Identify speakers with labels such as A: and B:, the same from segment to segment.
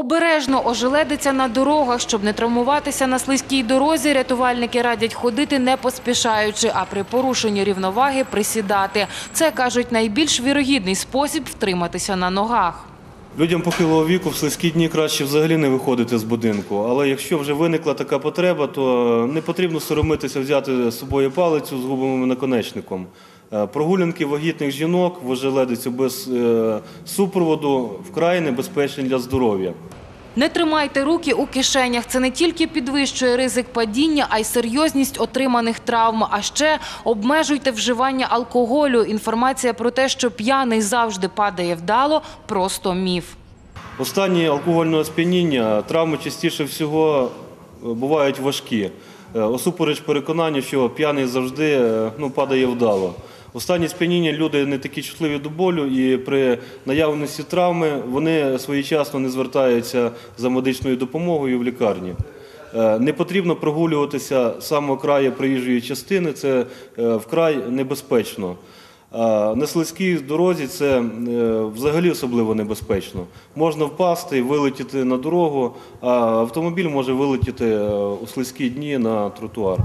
A: Обережно ожеледиться на дорогах, щоб не травмуватися на слизькій дорозі. Рятувальники радять ходити не поспішаючи, а при порушенні рівноваги присідати. Це кажуть найбільш вірогідний спосіб втриматися на ногах.
B: Людям похилого віку в слизькі дні краще взагалі не виходити з будинку. Але якщо вже виникла така потреба, то не потрібно соромитися взяти з собою палицю з губовим наконечником. Е, Прогулянки вагітних жінок в ожеледицю без е, супроводу вкрай небезпечні для здоров'я.
A: Не тримайте руки у кишенях. Це не тільки підвищує ризик падіння, а й серйозність отриманих травм. А ще обмежуйте вживання алкоголю. Інформація про те, що п'яний завжди падає вдало – просто міф.
B: В стані алкогольного сп'яніння травми частіше всього е, бувають важкі. Е, Осупереч переконанню, що п'яний завжди е, ну, падає вдало. У стані сп'яніння люди не такі чутливі до болю, і при наявності травми вони своєчасно не звертаються за медичною допомогою в лікарні. Е, Не потрібно прогулюватися з самого краю проїжджої частини, це е, вкрай небезпечно. На слизькій дорозі це е, взагалі особливо небезпечно. Можна впасти, вилетіти на дорогу, а автомобіль може вилетіти е, у слизькі дні на тротуар.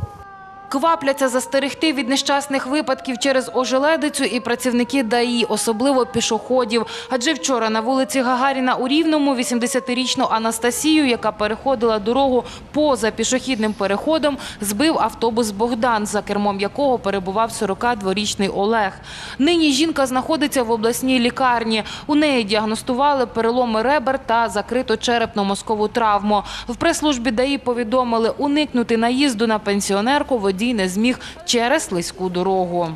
A: Квапляться застерегти від нещасних випадків через ожеледицю і працівники ДАІ, особливо пішоходів. Адже вчора на вулиці Гагаріна у Рівному 80-річну Анастасію, яка переходила дорогу поза пішохідним переходом, збив автобус «Богдан», за кермом якого перебував 42-річний Олег. Нині жінка знаходиться в обласній лікарні. У неї діагностували переломи ребер та закриту черепно-мозкову травму. В прес-службі ДАІ повідомили, уникнути наїзду на пенсіонерку водій не зміг через слизьку дорогу.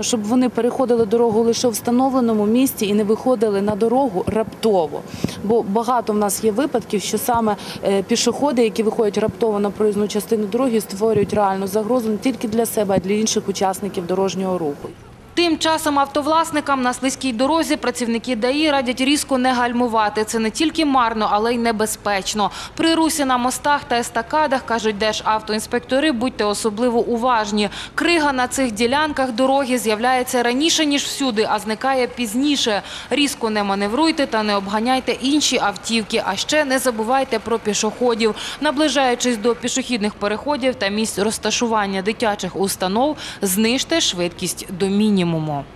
C: Щоб вони переходили дорогу лише в встановленому місці і не виходили на дорогу раптово. Бо багато в нас є випадків, що саме е, пішоходи, які виходять раптово на проїзну частину дороги, створюють реальну загрозу не тільки для себе, а й для інших учасників дорожнього руху.
A: Тим часом автовласникам на слизькій дорозі працівники ДАІ радять різко не гальмувати. Це не тільки марно, але й небезпечно. При русі на мостах та естакадах, кажуть державтоінспектори, будьте особливо уважні. Крига на цих ділянках дороги з'являється раніше, ніж всюди, а зникає пізніше. Різко не маневруйте та не обганяйте інші автівки. А ще не забувайте про пішоходів. Наближаючись до пішохідних переходів та місць розташування дитячих установ, знижте швидкість до мінімуму. mu moom